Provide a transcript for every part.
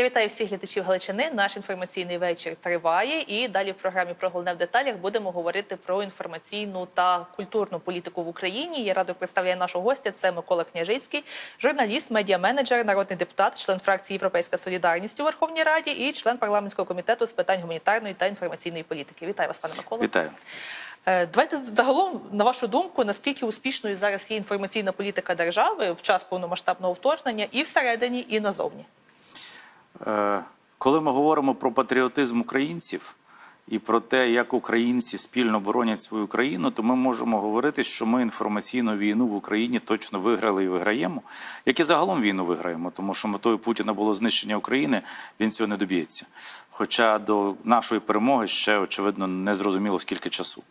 Я вітаю всіх глядачів Галичини. Наш інформаційний вечір триває. І далі в програмі про головне в деталях будемо говорити про інформаційну та культурну політику в Україні. Я радо представляю нашого гостя. Це Микола Княжицький, журналіст, медіаменеджер, народний депутат, член фракції Європейська Солідарність у Верховній Раді і член парламентського комітету з питань гуманітарної та інформаційної політики. Вітаю вас, пане Микола. Вітаю. Е, Давайте загалом, на вашу думку, наскільки успішною зараз є інформаційна політика держави в час повномасштабного вторгнення і всередині, і назовні. Е, Коли ми говоримо про патріотизм українців і про те, як українці спільно боронять свою країну, то ми можемо говорити, що ми інформаційну війну в Україні точно виграли і виграємо, як і загалом війну виграємо, тому що метою Путіна було знищення України, він цього не доб'ється. Хоча до нашої перемоги ще очевидно не зрозуміло скільки часу.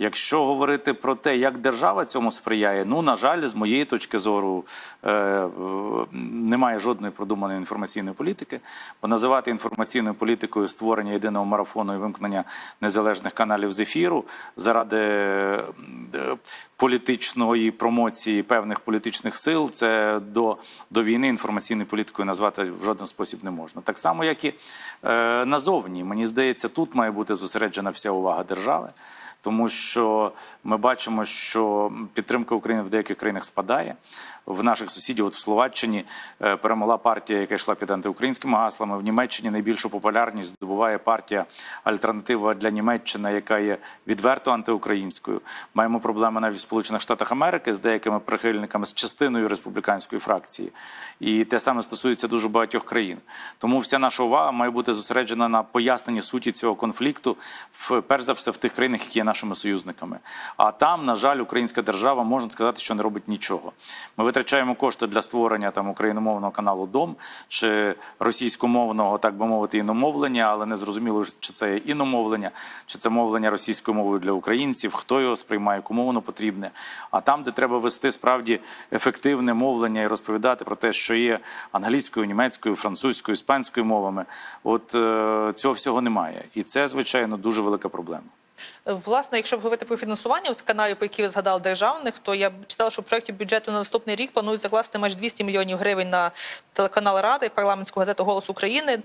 Якщо говорити про те, як держава цьому сприяє, ну на жаль, з моєї точки зору е, немає жодної продуманої інформаційної політики. Бо називати інформаційною політикою створення єдиного марафону і вимкнення незалежних каналів з ефіру заради е, політичної промоції певних політичних сил, це до, до війни інформаційною політикою назвати в жоден спосіб не можна. Так само, як і е, назовні. Мені здається, тут має бути зосереджена вся увага держави тому що ми бачимо, що підтримка України в деяких країнах спадає. В наших сусідів, от в Словаччині, е, перемогла партія, яка йшла під антиукраїнськими гаслами. В Німеччині найбільшу популярність здобуває партія Альтернатива для Німеччини, яка є відверто антиукраїнською. Маємо проблеми навіть в Сполучених Штатах Америки з деякими прихильниками, з частиною республіканської фракції. І те саме стосується дуже багатьох країн. Тому вся наша увага має бути зосереджена на поясненні суті цього конфлікту, в перш за все в тих країнах, які є нашими союзниками. А там, на жаль, українська держава можна сказати, що не робить нічого. Ми витрачаємо кошти для створення там україномовного каналу Дом чи російськомовного, так би мовити, іномовлення, але не зрозуміло, чи це іномовлення, чи це мовлення російською мовою для українців, хто його сприймає, кому воно потрібне. А там, де треба вести справді ефективне мовлення і розповідати про те, що є англійською, німецькою, французькою, іспанською мовами, от е, цього всього немає. І це, звичайно, дуже велика проблема. Власне, якщо говорити про фінансування в каналі, про які ви згадали державних, то я читала, що в проєкті бюджету на наступний рік планують закласти майже 200 мільйонів гривень на телеканал Ради, парламентську газету Голос України.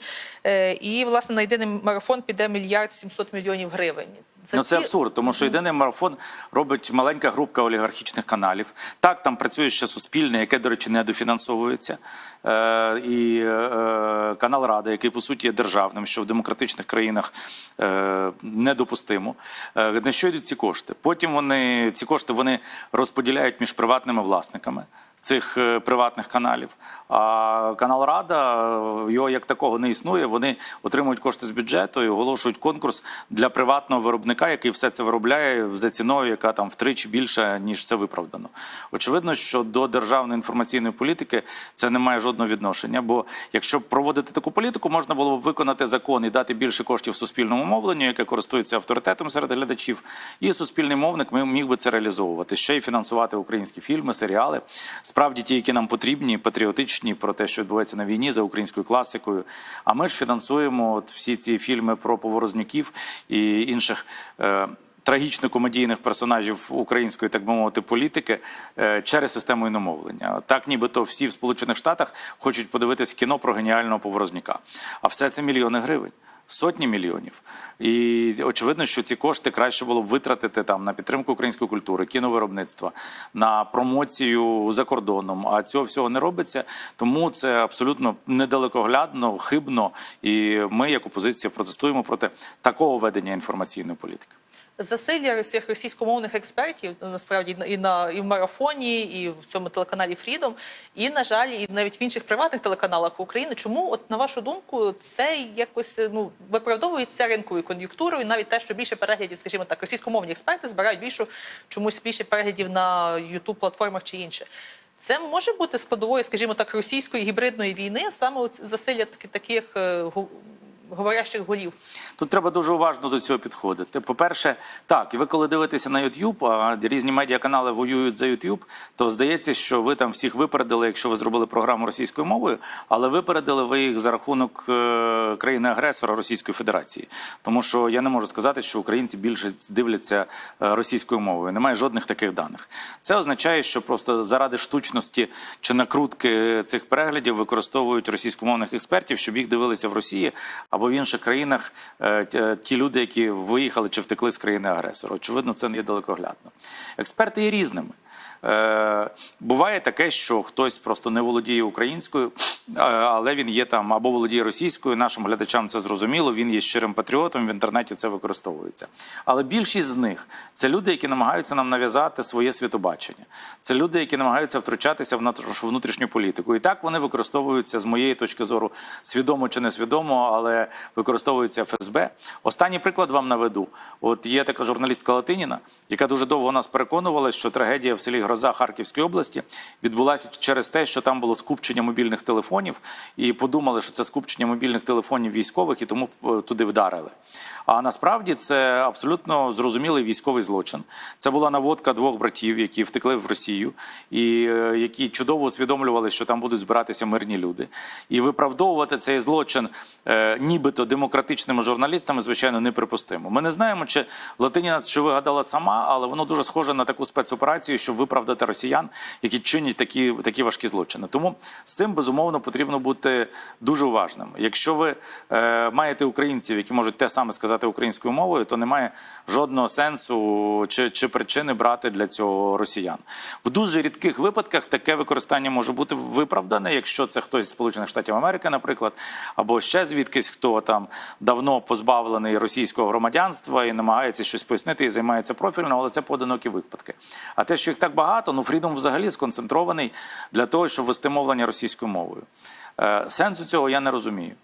Е, І власне на єдиний марафон піде мільярд 700 мільйонів гривень. За Ну це ці- абсурд, тому що єдиний марафон робить маленька групка олігархічних каналів. Так, там працює ще суспільне, яке, до речі, не дофінансовується. Е, і е, канал Рада, який по суті є державним, що в демократичних країнах е, недопустимо. Е, на що йдуть ці кошти? Потім вони ці кошти вони розподіляють між приватними власниками. Цих е, приватних каналів. А канал Рада е, його як такого не існує. Вони отримують кошти з бюджету і оголошують конкурс для приватного виробника, який все це виробляє за ціною, яка там втричі більша ніж це виправдано. Очевидно, що до державної інформаційної політики це не має жодного відношення. Бо якщо проводити таку політику, можна було б виконати закон і дати більше коштів суспільному мовленню, яке користується авторитетом серед глядачів, і суспільний мовник міг би це реалізовувати ще й фінансувати українські фільми, серіали справді ті, які нам потрібні, патріотичні про те, що відбувається на війні за українською класикою. А ми ж фінансуємо от всі ці фільми про поворознюків і інших. Е, Трагічно-комедійних персонажів української, так би мовити, політики е, через систему іномовлення. Так, нібито всі в Сполучених Штатах хочуть подивитись кіно про геніального поворозняка. А все це мільйони гривень, сотні мільйонів. І очевидно, що ці кошти краще було б витратити там на підтримку української культури, кіновиробництва, на промоцію за кордоном. А цього всього не робиться. Тому це абсолютно недалекоглядно, хибно. І ми, як опозиція, протестуємо проти такого ведення інформаційної політики. Засилля всіх російськомовних експертів насправді і на і в марафоні, і в цьому телеканалі Фрідом, і на жаль, і навіть в інших приватних телеканалах України. Чому, от на вашу думку, це якось ну виправдовується ринковою кон'юнктурою, навіть те, що більше переглядів, скажімо так, російськомовні експерти збирають більше чомусь більше переглядів на youtube платформах чи інше. Це може бути складовою, скажімо так, російської гібридної війни, саме засилля таки- таких е, говорящих голів. Тут треба дуже уважно до цього підходити. По-перше, так, і ви коли дивитеся на YouTube, а різні медіаканали воюють за YouTube, то здається, що ви там всіх випередили, якщо ви зробили програму російською мовою, але випередили ви їх за рахунок е, країни-агресора Російської Федерації. Тому що я не можу сказати, що українці більше дивляться е, російською мовою. Немає жодних таких даних. Це означає, що просто заради штучності чи накрутки цих переглядів використовують російськомовних експертів, щоб їх дивилися в Росії або в інших країнах е, ті люди, які виїхали чи втекли з країни агресора. Очевидно, це не є далекоглядно. Експерти є різними. Е, буває таке, що хтось просто не володіє українською, е, але він є там або володіє російською. Нашим глядачам це зрозуміло. Він є щирим патріотом. В інтернеті це використовується. Але більшість з них це люди, які намагаються нам нав'язати своє світобачення. Це люди, які намагаються втручатися в нашу внутрішню політику. І так вони використовуються з моєї точки зору свідомо чи несвідомо, але використовуються ФСБ. Останній приклад вам наведу. От є така журналістка Латиніна, яка дуже довго нас переконувала, що трагедія в селі Гроза Харківської області відбулася через те, що там було скупчення мобільних телефонів, і подумали, що це скупчення мобільних телефонів військових, і тому е, туди вдарили. А насправді це абсолютно зрозумілий військовий злочин. Це була наводка двох братів, які втекли в Росію, і е, які чудово усвідомлювали, що там будуть збиратися мирні люди. І виправдовувати цей злочин, е, нібито демократичними журналістами, звичайно, неприпустимо. Ми не знаємо, чи Латиніна що вигадала сама, але воно дуже схоже на таку спецоперацію, щоб виправдати росіян, які чинять такі, такі важкі злочини. Тому з цим безумовно потрібно бути дуже уважним. Якщо ви е, маєте українців, які можуть те саме сказати українською мовою, то немає жодного сенсу чи, чи причини брати для цього росіян. В дуже рідких випадках таке використання може бути виправдане, якщо це хтось з Сполучених Штатів Америки, наприклад, або ще звідкись, хто там давно позбавлений російського громадянства і намагається щось пояснити і займається профільно, але це поодинокі випадки. А те, що їх так багато, ну Фрідом взагалі сконцентрований для того, щоб вести мовлення російською мовою. Е, сенсу цього я не розумію.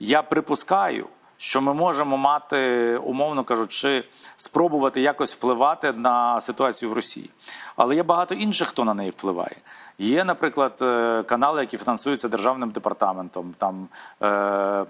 Я припускаю, що ми можемо мати, умовно кажучи, спробувати якось впливати на ситуацію в Росії. Але є багато інших, хто на неї впливає. Є, наприклад, е, канали, які фінансуються державним департаментом. Там е, е,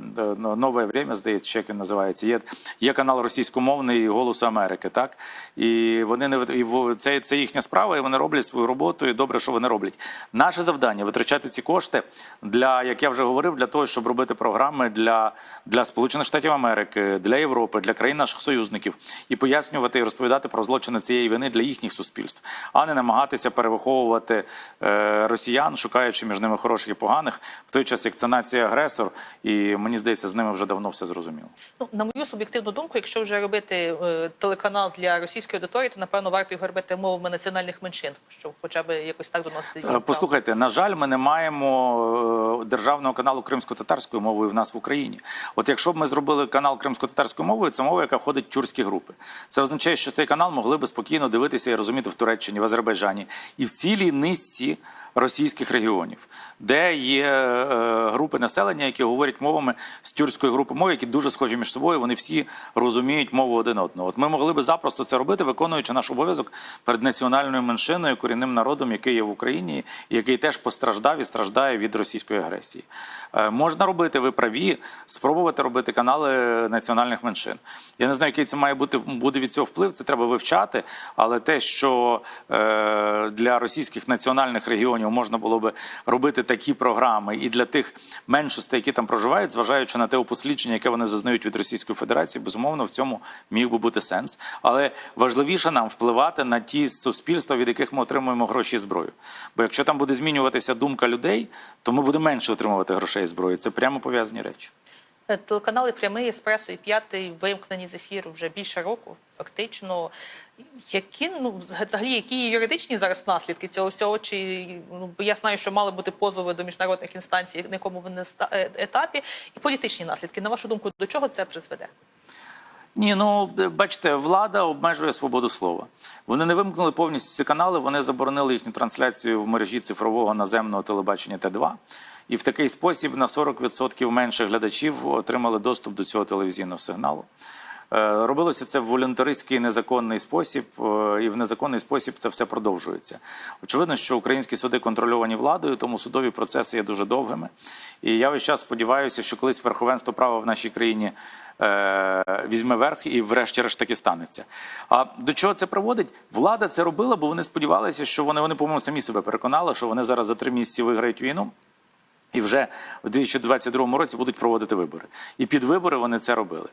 нове время, здається, як він називається. Є, є канал російськомовний Голос Америки, так і вони не і це, це їхня справа, і вони роблять свою роботу. І добре, що вони роблять. Наше завдання витрачати ці кошти для, як я вже говорив, для того, щоб робити програми для, для Сполучених Штатів Америки, для Європи, для країн наших союзників і пояснювати і розповідати про злочини цієї вини для їхніх суспільств, а не намагатися перевиховувати е, росіян, шукаючи між ними хороших і поганих, в той час як це нація агресор, і мені здається, з ними вже давно все зрозуміло. Ну, на мою суб'єктивну думку, якщо вже робити е, телеканал для російської аудиторії, то напевно варто його робити мовами національних меншин, щоб хоча б якось так доносити. Е, Послухайте, на жаль, ми не маємо державного каналу кримсько-татарською мовою в нас в Україні. От якщо б ми зробили канал кримсько-татарською мовою, це мова, яка входить в тюркські групи. Це означає, що цей канал могли би спокійно дивитися і розуміти в Туреччині, в Азербайджані і в цілій низці російських регіонів, де є е, групи населення, які говорять мовами з тюркської групи мов, які дуже схожі між собою. Вони всі розуміють мову один одного. От ми могли би запросто це робити, виконуючи наш обов'язок перед національною меншиною, корінним народом, який є в Україні, який теж постраждав і страждає від російської агресії. Е, можна робити, ви праві, спробувати робити канали національних меншин. Я не знаю, який це має бути буде від цього вплив. Це треба вивчати. Але те, що е, для російських національних регіонів можна було би робити такі програми, і для тих меншостей, які там проживають, зважаючи на те упослідження, яке вони зазнають від Російської Федерації, безумовно, в цьому міг би бути сенс. Але важливіше нам впливати на ті суспільства, від яких ми отримуємо гроші і зброю. Бо якщо там буде змінюватися думка людей, то ми будемо менше отримувати грошей і зброї. Це прямо пов'язані речі. Е, Телеканали прямий еспресо і п'ятий вимкнені з ефіру вже більше року, фактично. Які ну взагалі які юридичні зараз наслідки цього всього? Чи ну я знаю, що мали бути позови до міжнародних інстанцій, на якому вони е, етапі, і політичні наслідки. На вашу думку, до чого це призведе? Ні, ну бачите, влада обмежує свободу слова. Вони не вимкнули повністю ці канали. Вони заборонили їхню трансляцію в мережі цифрового наземного телебачення Т2. І в такий спосіб на 40% менше глядачів отримали доступ до цього телевізійного сигналу. Е, Робилося це в волюнтаристський незаконний спосіб, е, і в незаконний спосіб це все продовжується. Очевидно, що українські суди контрольовані владою, тому судові процеси є дуже довгими. І я весь час сподіваюся, що колись верховенство права в нашій країні е, візьме верх і, врешті-решт, таки станеться. А до чого це приводить? Влада це робила, бо вони сподівалися, що вони, вони по-моєму, самі себе переконали, що вони зараз за три місяці виграють війну. І вже в 2022 році будуть проводити вибори. І під вибори вони це робили.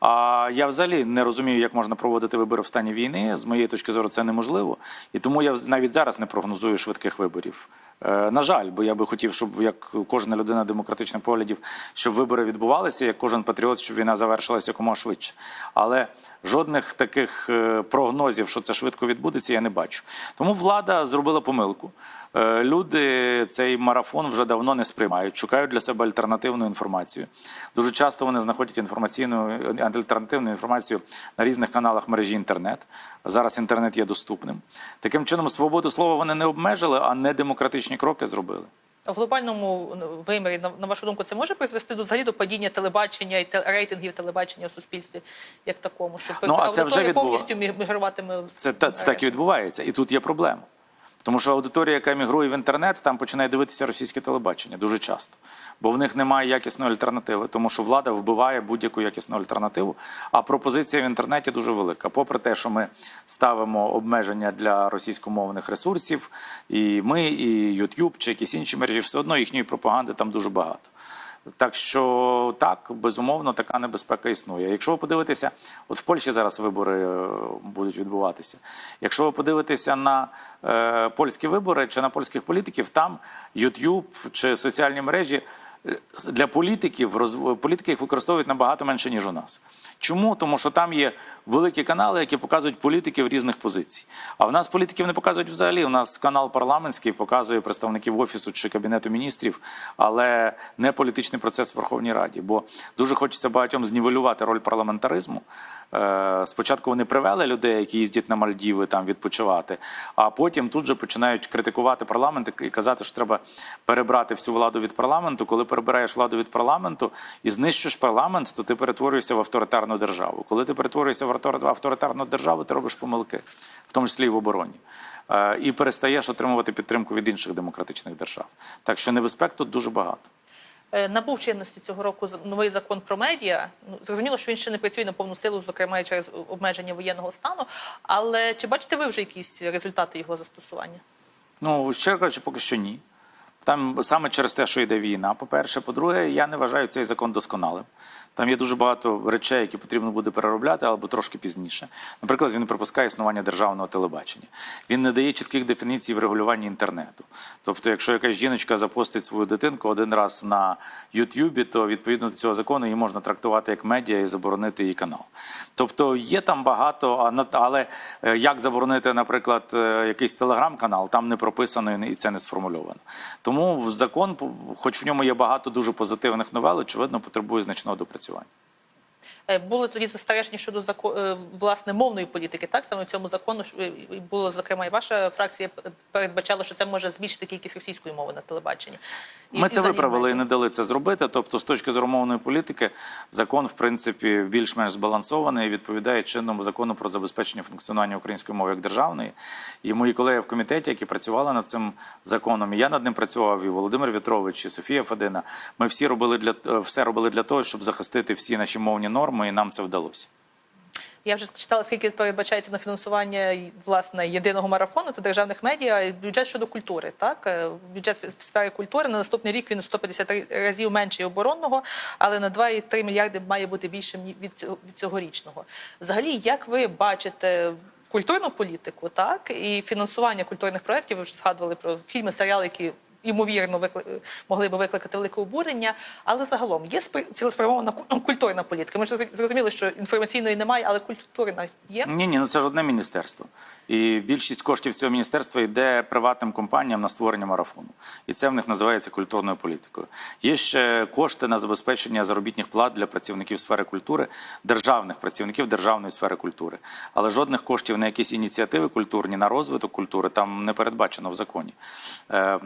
А я взагалі не розумію, як можна проводити вибори в стані війни. З моєї точки зору, це неможливо. І тому я навіть зараз не прогнозую швидких виборів. Е, на жаль, бо я би хотів, щоб як кожна людина демократичних поглядів, щоб вибори відбувалися, як кожен патріот, щоб війна завершилася якомога швидше. Але жодних таких е, прогнозів, що це швидко відбудеться, я не бачу. Тому влада зробила помилку. Е, Люди цей марафон вже давно не сприймають, шукають для себе альтернативну інформацію. Дуже часто вони знаходять інформаційну альтернативну інформацію на різних каналах мережі інтернет. Зараз інтернет є доступним. Таким чином, свободу слова вони не обмежили, а не демократичні кроки зробили. В глобальному ну, вимірі, на, вашу думку, це може призвести до взагалі до падіння телебачення і рейтингів телебачення у суспільстві як такому, що Ну, а це вже повністю мі- мігруватиме Це, це так і відбувається. І тут є проблема. Тому що аудиторія, яка мігрує в інтернет, там починає дивитися російське телебачення дуже часто. Бо в них немає якісної альтернативи, тому що влада вбиває будь-яку якісну альтернативу. А пропозиція в інтернеті дуже велика. Попри те, що ми ставимо обмеження для російськомовних ресурсів, і ми, і YouTube, чи якісь інші мережі, все одно їхньої пропаганди там дуже багато. Так що так, безумовно, така небезпека існує. Якщо ви подивитеся, от в Польщі зараз вибори е, будуть відбуватися. Якщо ви подивитеся на е, польські вибори чи на польських політиків, там YouTube чи соціальні мережі для політиків політики їх використовують набагато менше ніж у нас. Чому? Тому що там є великі канали, які показують політиків різних позицій. А в нас політиків не показують взагалі. У нас канал парламентський показує представників офісу чи кабінету міністрів, але не політичний процес в Верховній Раді. Бо дуже хочеться багатьом знівелювати роль парламентаризму. Е, Спочатку вони привели людей, які їздять на Мальдіви там відпочивати, а потім тут же починають критикувати парламент і казати, що треба перебрати всю владу від парламенту. Коли перебираєш владу від парламенту і знищуєш парламент, то ти перетворюєшся в авторитарну державу. Коли ти перетворюєшся в авторитарну державу, ти робиш помилки, в тому числі і в обороні. Е, І перестаєш отримувати підтримку від інших демократичних держав. Так що небезпек тут дуже багато. Е, Набув чинності цього року новий закон про медіа. Ну, зрозуміло, що він ще не працює на повну силу, зокрема і через обмеження воєнного стану. Але чи бачите ви вже якісь результати його застосування? Ну, щиро кажучи, поки що ні. Там саме через те, що йде війна, по-перше. По-друге, я не вважаю цей закон досконалим. Там є дуже багато речей, які потрібно буде переробляти, або трошки пізніше. Наприклад, він пропускає існування державного телебачення. Він не дає чітких дефініцій в регулюванні інтернету. Тобто, якщо якась жіночка запостить свою дитинку один раз на Ютубі, то відповідно до цього закону її можна трактувати як медіа і заборонити її канал. Тобто є там багато, але е, як заборонити, наприклад, е, якийсь телеграм-канал, там не прописано і це не сформульовано. Тому закон, хоч в ньому є багато дуже позитивних новел, очевидно, потребує значного допрацювання. Е, Були тоді застереження щодо е, власне мовної політики. Так саме в цьому закону е, і було зокрема і ваша фракція передбачала, що це може збільшити кількість російської мови на телебаченні. І- Ми і це взагалі виправили і не дали це зробити. Тобто, з точки зору мовної політики, закон, в принципі, більш-менш збалансований і відповідає чинному закону про забезпечення функціонування української мови як державної. І мої колеги в комітеті, які працювали над цим законом, і я над ним працював, і Володимир Вітрович, і Софія Федина. Ми всі робили для е, все робили для того, щоб захистити всі наші мовні норми, і нам це вдалося. Я вже читала, скільки передбачається на фінансування власне єдиного марафону та державних медіа бюджет щодо культури. Так Е, бюджет в сфері культури на наступний рік він у 150 разів менший оборонного, але на 2,3 мільярди має бути більшим від цього від цьогорічного. Взагалі, як ви бачите? Культурну політику, так і фінансування культурних проєктів. Ви вже згадували про фільми, серіали, які ймовірно могли би викликати велике обурення. Але загалом є спри- цілеспрямована культурна політика. Ми ж зрозуміли, що інформаційної немає, але культурна є. Ні, ні, ну це ж одне міністерство. І більшість коштів цього міністерства йде приватним компаніям на створення марафону. І це в них називається культурною політикою. Є ще кошти на забезпечення заробітних плат для працівників сфери культури, державних працівників державної сфери культури. Але жодних коштів на якісь ініціативи культурні, на розвиток культури там не передбачено в законі. Е,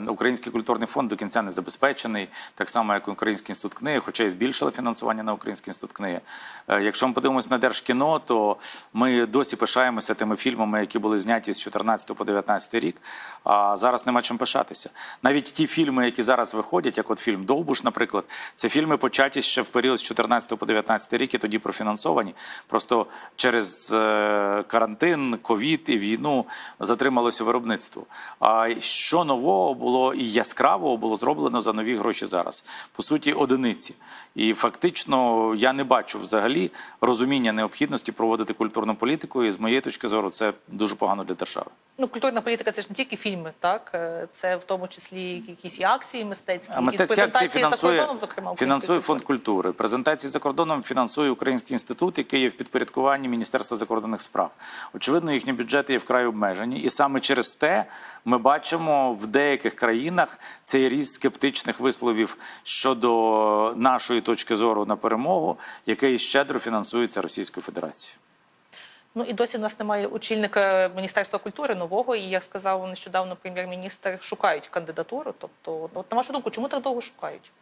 Український культурний фонд до кінця не забезпечений, так само як Український інститут книги, хоча і збільшили фінансування на Український інститут книги. Е, Якщо ми подивимося на Держкіно, то ми досі пишаємося тими фільмами, які були зняті з 14 по 19 рік. А зараз нема чим пишатися. Навіть ті фільми, які зараз виходять, як от фільм Довбуш, наприклад, це фільми початі ще в період з 14 по 19 рік і тоді профінансовані. Просто через е, карантин, ковід і війну затрималося виробництво. А що нового було і яскравого було зроблено за нові гроші зараз? По суті, одиниці. І фактично я не бачу взагалі розуміння необхідності проводити культурну політику. І з моєї точки зору, це дуже погано для держави. Ну, культурна політика це ж не тільки фільми, так Е, це в тому числі якісь і акції мистецькі, А і мистецькі акції презентації за кордоном, зокрема фінансує фонд культури. Презентації за кордоном фінансує Український інститут, який є в підпорядкуванні Міністерства закордонних справ. Очевидно, їхні бюджети є вкрай обмежені, і саме через те ми бачимо в деяких країнах цей ріст скептичних висловів щодо нашої точки зору на перемогу, який щедро фінансується Російською Федерацією. Ну і досі в нас немає очільника Міністерства культури нового. І як сказав нещодавно прем'єр-міністр, шукають кандидатуру. Тобто, от на вашу думку, чому так довго шукають?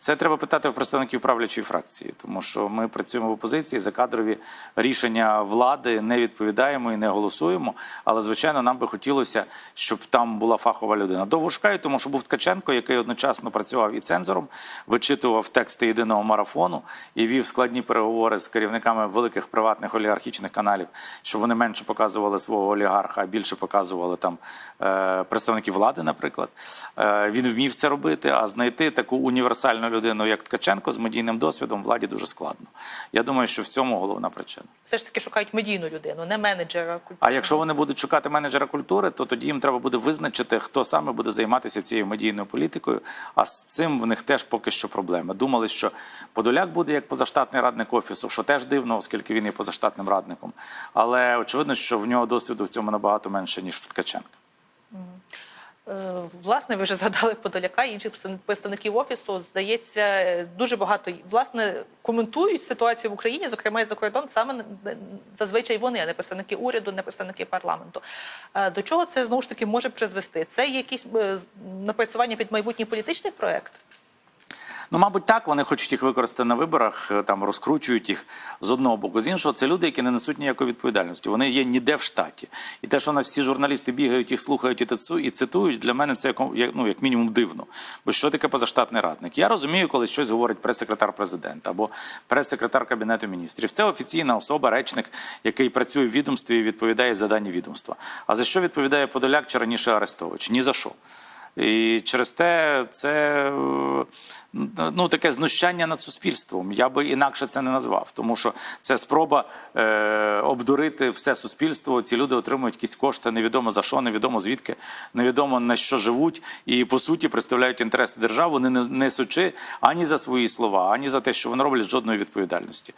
Це треба питати в представників правлячої фракції, тому що ми працюємо в опозиції за кадрові рішення влади, не відповідаємо і не голосуємо. Але звичайно, нам би хотілося, щоб там була фахова людина. Довго тому що був Ткаченко, який одночасно працював і цензором, вичитував тексти єдиного марафону і вів складні переговори з керівниками великих приватних олігархічних каналів, щоб вони менше показували свого олігарха, а більше показували там е, представників влади, наприклад. Е, він вмів це робити, а знайти таку універсальну людину, як Ткаченко, з медійним досвідом владі дуже складно. Я думаю, що в цьому головна причина. Все ж таки шукають медійну людину, не менеджера культури. А якщо вони будуть шукати менеджера культури, то тоді їм треба буде визначити, хто саме буде займатися цією медійною політикою. А з цим в них теж поки що проблема. Думали, що Подоляк буде як позаштатний радник офісу, що теж дивно, оскільки він є позаштатним радником. Але очевидно, що в нього досвіду в цьому набагато менше ніж в Ткаченка. Е, Власне, ви вже згадали Подоляка інших представ- представників офісу. Здається, дуже багато власне коментують ситуацію в Україні, зокрема і за кордон, саме зазвичай вони, а не представники уряду, не представники парламенту. Е, До чого це знову ж таки може призвести? Це якісь е, напрацювання під майбутній політичний проект? Ну, мабуть, так вони хочуть їх використати на виборах, е, там розкручують їх з одного боку. З іншого, це люди, які не несуть ніякої відповідальності. Вони є ніде в штаті. І те, що нас всі журналісти бігають, їх слухають і тицу- і цитують, для мене це як- ну, як мінімум дивно. Бо що таке позаштатний радник? Я розумію, коли щось говорить прес-секретар президента або прес-секретар кабінету міністрів. Це офіційна особа, речник, який працює в відомстві і відповідає за дані відомства. А за що відповідає Подоляк чи раніше Арестович? Ні за що. І через те це е, ну, таке знущання над суспільством. Я би інакше це не назвав, тому що це спроба е, обдурити все суспільство. Ці люди отримують якісь кошти, невідомо за що, невідомо звідки, невідомо на що живуть, і по суті представляють інтереси держави, не несучи ані за свої слова, ані за те, що вони роблять жодної відповідальності.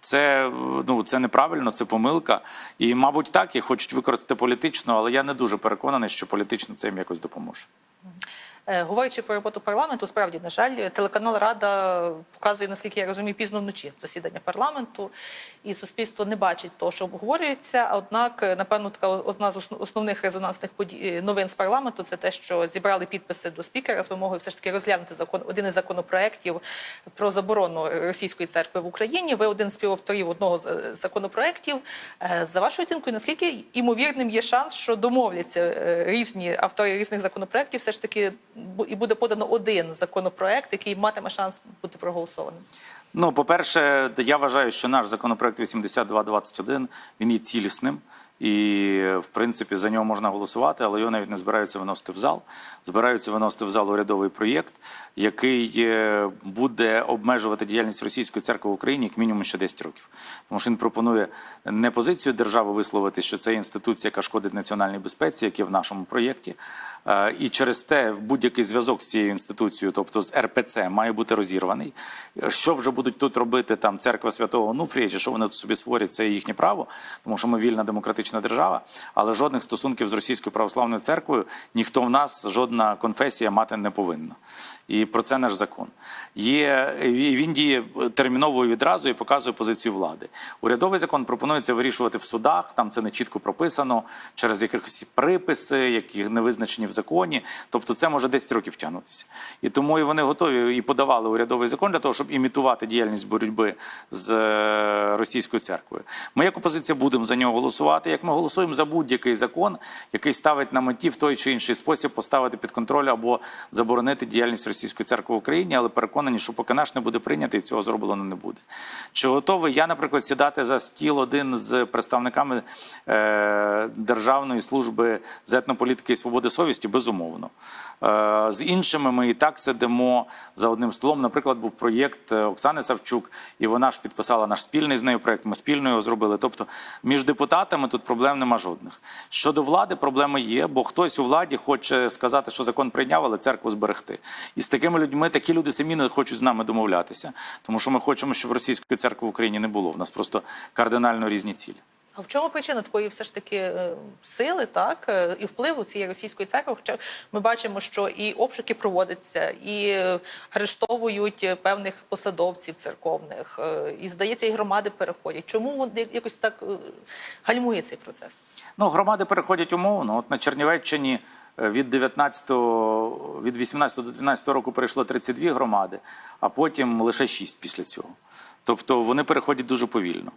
Це ну це неправильно, це помилка. І, мабуть, так їх хочуть використати політично, але я не дуже переконаний, що політично це їм якось допоможе. Е, Говорячи про роботу парламенту, справді, на жаль, телеканал Рада показує, наскільки я розумію, пізно вночі засідання парламенту, і суспільство не бачить того, що обговорюється. Однак, е, напевно, така одна з основних резонансних подій е, новин з парламенту це те, що зібрали підписи до спікера з вимогою все ж таки розглянути закон один із законопроєктів про заборону російської церкви в Україні. Ви один з співавторів одного з е, законопроєктів. Е, За вашою оцінкою, наскільки імовірним є шанс, що домовляться е, різні автори різних законопроєктів, все ж таки і буде подано один законопроект, який матиме шанс бути проголосованим? Ну, по-перше, я вважаю, що наш законопроект 8221 він є цілісним. І, в принципі, за нього можна голосувати, але його навіть не збираються виносити в зал. Збираються виносити в зал урядовий проєкт, який е, буде обмежувати діяльність російської церкви в Україні як мінімум ще 10 років. Тому що він пропонує не позицію держави висловити, що це інституція, яка шкодить національній безпеці, як є в нашому проєкті. Е, І через те будь-який зв'язок з цією інституцією, тобто з РПЦ, має бути розірваний. Що вже будуть тут робити там церква святого Онуфрія, чи що вони тут собі створять, це їхнє право, тому що ми вільна демократична католична держава, але жодних стосунків з російською православною церквою ніхто в нас, жодна конфесія мати не повинна. І про це наш закон. Є він діє терміново відразу і показує позицію влади. Урядовий закон пропонується вирішувати в судах. Там це не чітко прописано через якихось приписи, які не визначені в законі. Тобто, це може 10 років тягнутися. І тому і вони готові і подавали урядовий закон для того, щоб імітувати діяльність боротьби з е, російською церквою. Ми, як опозиція, будемо за нього голосувати. Як ми голосуємо за будь-який закон, який ставить на меті в той чи інший спосіб поставити під контроль або заборонити діяльність російської церкви в Україні, але переконані, що поки наш не буде прийнятий, цього зроблено не буде. Чи готовий я, наприклад, сідати за стіл один з представниками е, Державної служби з етнополітики і свободи совісті? Безумовно. Е, з іншими ми і так сидимо за одним столом. Наприклад, був проєкт е, Оксани Савчук, і вона ж підписала наш спільний з нею проєкт. Ми спільно його зробили. Тобто, між депутатами тут проблем нема жодних. Щодо влади, проблеми є, бо хтось у владі хоче сказати, що закон прийняв, але церкву зберегти. І з такими людьми такі люди самі не хочуть з нами домовлятися, тому що ми хочемо, щоб російської церкви в Україні не було. В нас просто кардинально різні цілі. А в чому причина такої все ж таки е, сили, так е, і впливу цієї російської церкви? Хоча ми бачимо, що і обшуки проводяться, і е, арештовують певних посадовців церковних, і здається, і громади переходять. Чому якось так гальмує цей процес? Ну, громади переходять умовно. От на Чернівеччині від 19, від 18 до 19 року перейшло 32 громади, а потім лише 6 після цього. Тобто вони переходять дуже повільно.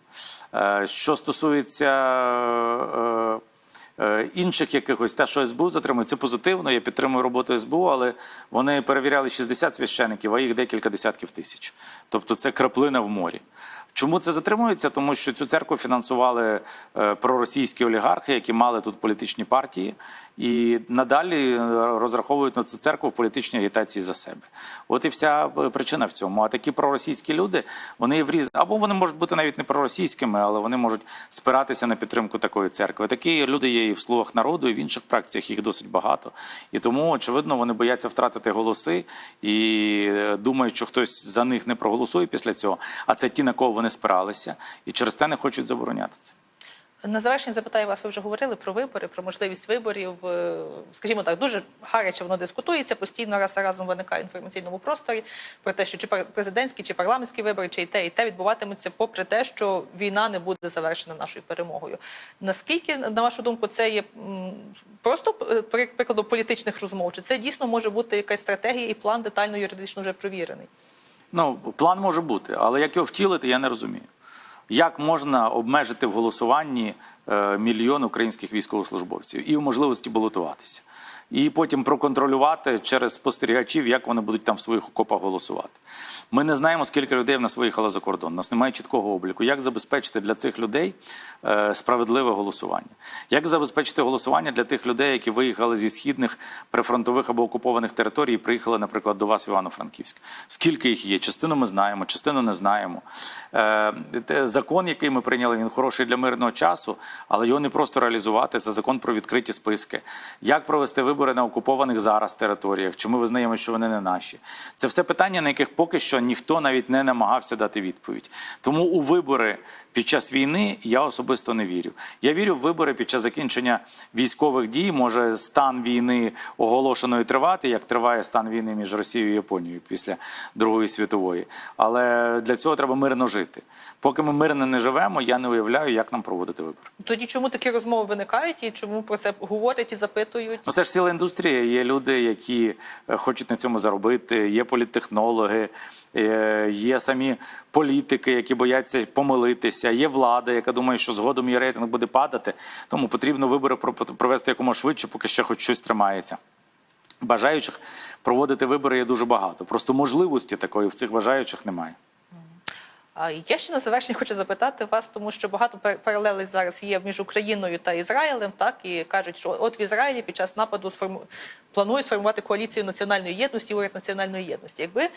Е, Що стосується е, е, інших якихось, те, що СБУ затримує, це позитивно. Я підтримую роботу СБУ, але вони перевіряли 60 священиків, а їх декілька десятків тисяч. Тобто це краплина в морі. Чому це затримується? Тому що цю церкву фінансували е, проросійські олігархи, які мали тут політичні партії, і надалі е, розраховують на цю церкву в політичній агітації за себе. От і вся е, причина в цьому. А такі проросійські люди, вони в різ... або вони можуть бути навіть не проросійськими, але вони можуть спиратися на підтримку такої церкви. Такі люди є і в словах народу, і в інших фракціях їх досить багато. І тому, очевидно, вони бояться втратити голоси і думають, що хтось за них не проголосує після цього. А це ті, на кого вони спиралися, і через те не хочуть забороняти це. На завершення запитаю вас, ви вже говорили про вибори, про можливість виборів. Е, Скажімо так, дуже гаряче воно дискутується. Постійно раз разом виникає в інформаційному просторі про те, що чи президентські, чи парламентські вибори, чи і те, і те відбуватимуться, попри те, що війна не буде завершена нашою перемогою. Наскільки, на вашу думку, це є просто е, при- прикладом політичних розмов? Чи це дійсно може бути якась стратегія і план детально юридично вже провірений? Ну, план може бути, але як його втілити, я не розумію. Як можна обмежити в голосуванні е, мільйон українських військовослужбовців і в можливості балотуватися, і потім проконтролювати через спостерігачів, як вони будуть там в своїх окопах голосувати. Ми не знаємо, скільки людей в нас виїхало за кордон. У нас немає чіткого обліку. Як забезпечити для цих людей е, справедливе голосування? Як забезпечити голосування для тих людей, які виїхали зі східних прифронтових або окупованих територій і приїхали, наприклад, до вас в Івано-Франківськ? Скільки їх є? Частину ми знаємо, частину не знаємо. Е, закон, який ми прийняли, він хороший для мирного часу, але його не просто реалізувати. Це закон про відкриті списки. Як провести вибори на окупованих зараз територіях? Чи ми визнаємо, що вони не наші? Це все питання, на яких поки що ніхто навіть не намагався дати відповідь. Тому у вибори під час війни я особисто не вірю. Я вірю в вибори під час закінчення військових дій. Може стан війни оголошеної тривати, як триває стан війни між Росією і Японією після Другої світової. Але для цього треба мирно жити. Поки ми мирно не живемо, я не уявляю, як нам проводити вибори. Тоді чому такі розмови виникають і чому про це говорять і запитують? Ну, це ж ціла індустрія. Є люди, які е, хочуть на цьому заробити, є політтехнологи, е, є самі політики, які бояться помилитися, є влада, яка думає, що згодом її рейтинг буде падати. Тому потрібно вибори про- провести якомога швидше, поки ще хоч щось тримається. Бажаючих проводити вибори є дуже багато. Просто можливості такої в цих бажаючих немає. Я ще на завершення хочу запитати вас, тому що багато пар- паралелей зараз є між Україною та Ізраїлем. Так і кажуть, що от в Ізраїлі під час нападу сформу... планують сформувати коаліцію національної єдності, уряд національної єдності. Якби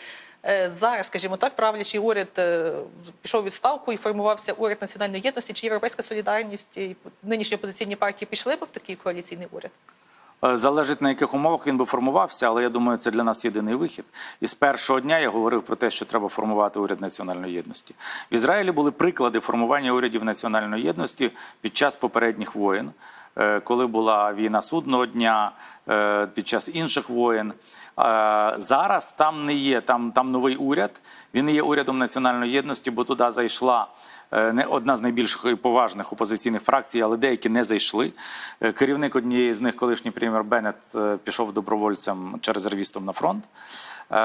е, зараз, скажімо так, правлячий уряд е, пішов відставку і формувався уряд національної єдності, чи європейська солідарність і нинішні опозиційні партії пішли б в такий коаліційний уряд? Е, Залежить на яких умовах він би формувався, але я думаю, це для нас єдиний вихід. І з першого дня я говорив про те, що треба формувати уряд національної єдності. В Ізраїлі були приклади формування урядів національної єдності під час попередніх воєн, е, коли була війна судного дня, е, під час інших воєн. Зараз там не є, там, там новий уряд. Він є урядом національної єдності, бо туди зайшла не одна з найбільших і поважних опозиційних фракцій, але деякі не зайшли. Е, Керівник однієї з них, колишній прем'єр Беннет, е, пішов добровольцем чи резервістом на фронт. Е,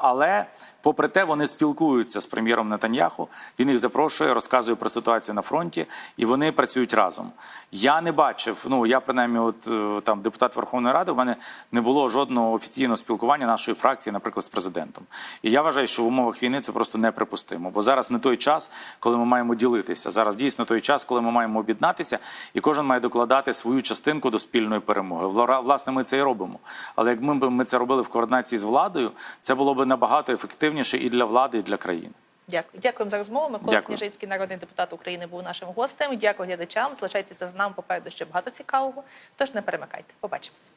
Але, попри те, вони спілкуються з прем'єром Нетаньяху. Він їх запрошує, розказує про ситуацію на фронті, і вони працюють разом. Я не бачив. Ну я принаймні, от е, там депутат Верховної Ради, в мене не було жодного офіційного спілкування нашої фракції, наприклад, з президентом. І я вважаю, що в умовах війни це просто неприпустимо. Бо зараз не той час, коли ми маємо ділитися. Зараз дійсно той час, коли ми маємо об'єднатися, і кожен має докладати свою частинку до спільної перемоги. Власне, ми це і робимо. Але якби ми, це робили в координації з владою, це було б набагато ефективніше і для влади, і для країни. Дякую. Дякуємо за розмову. Микола Дякую. Княжицький, народний депутат України, був нашим гостем. Дякую глядачам. Залишайтеся з нами попереду ще багато цікавого. Тож не перемикайте. Побачимося.